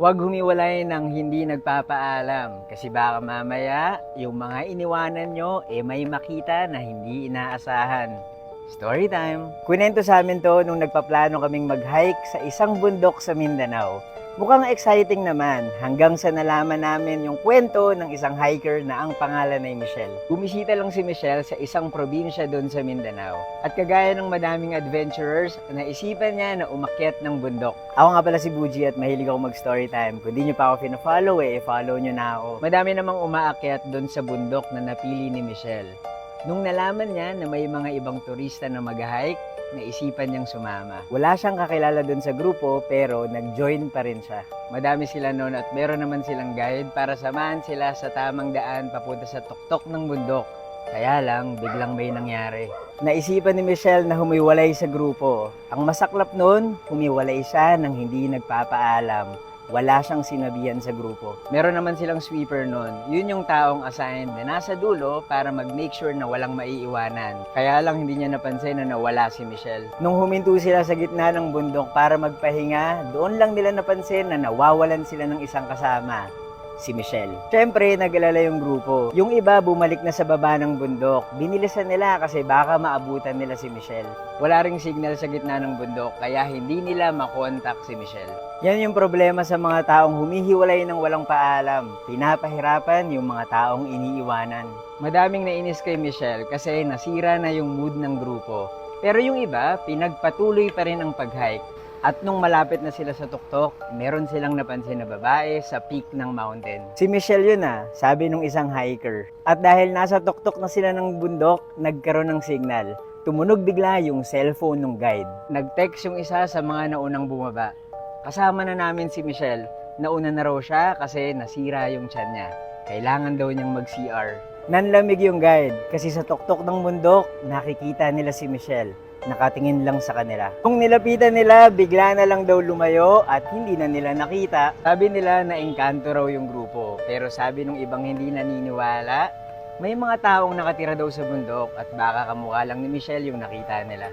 Huwag humiwalay ng hindi nagpapaalam kasi baka mamaya yung mga iniwanan nyo eh may makita na hindi inaasahan. Story time! Kunento sa amin to nung nagpaplano kaming mag-hike sa isang bundok sa Mindanao. Mukhang exciting naman hanggang sa nalaman namin yung kwento ng isang hiker na ang pangalan ay Michelle. Bumisita lang si Michelle sa isang probinsya doon sa Mindanao. At kagaya ng madaming adventurers, naisipan niya na umakyat ng bundok. Ako nga pala si Buji at mahilig ako mag-story time. Kung di nyo pa ako fina-follow eh, follow nyo na ako. Madami namang umaakyat doon sa bundok na napili ni Michelle. Nung nalaman niya na may mga ibang turista na mag-hike, naisipan niyang sumama. Wala siyang kakilala doon sa grupo pero nag-join pa rin siya. Madami sila noon at meron naman silang guide para samahan sila sa tamang daan papunta sa tuktok ng bundok. Kaya lang, biglang may nangyari. Naisipan ni Michelle na humiwalay sa grupo. Ang masaklap noon, humiwalay siya ng hindi nagpapaalam wala siyang sinabihan sa grupo. Meron naman silang sweeper noon. Yun yung taong assigned na nasa dulo para mag-make sure na walang maiiwanan. Kaya lang hindi niya napansin na nawala si Michelle. Nung huminto sila sa gitna ng bundok para magpahinga, doon lang nila napansin na nawawalan sila ng isang kasama si Michelle. Siyempre, nag-alala yung grupo. Yung iba bumalik na sa baba ng bundok. Binilisan nila kasi baka maabutan nila si Michelle. Wala ring signal sa gitna ng bundok kaya hindi nila makontak si Michelle. Yan yung problema sa mga taong humihiwalay ng walang paalam. Pinapahirapan yung mga taong iniiwanan. Madaming nainis kay Michelle kasi nasira na yung mood ng grupo. Pero yung iba, pinagpatuloy pa rin ang pag-hike. At nung malapit na sila sa tuktok, meron silang napansin na babae sa peak ng mountain. Si Michelle yun ah, sabi nung isang hiker. At dahil nasa tuktok na sila ng bundok, nagkaroon ng signal. Tumunog bigla yung cellphone ng guide. Nag-text yung isa sa mga naunang bumaba. Kasama na namin si Michelle. Nauna na raw siya kasi nasira yung tiyan niya. Kailangan daw niyang mag-CR. Nanlamig yung guide kasi sa tuktok ng bundok, nakikita nila si Michelle nakatingin lang sa kanila. Kung nilapitan nila, bigla na lang daw lumayo at hindi na nila nakita. Sabi nila na engkanto raw yung grupo. Pero sabi nung ibang hindi naniniwala, may mga taong nakatira daw sa bundok at baka kamukha lang ni Michelle yung nakita nila.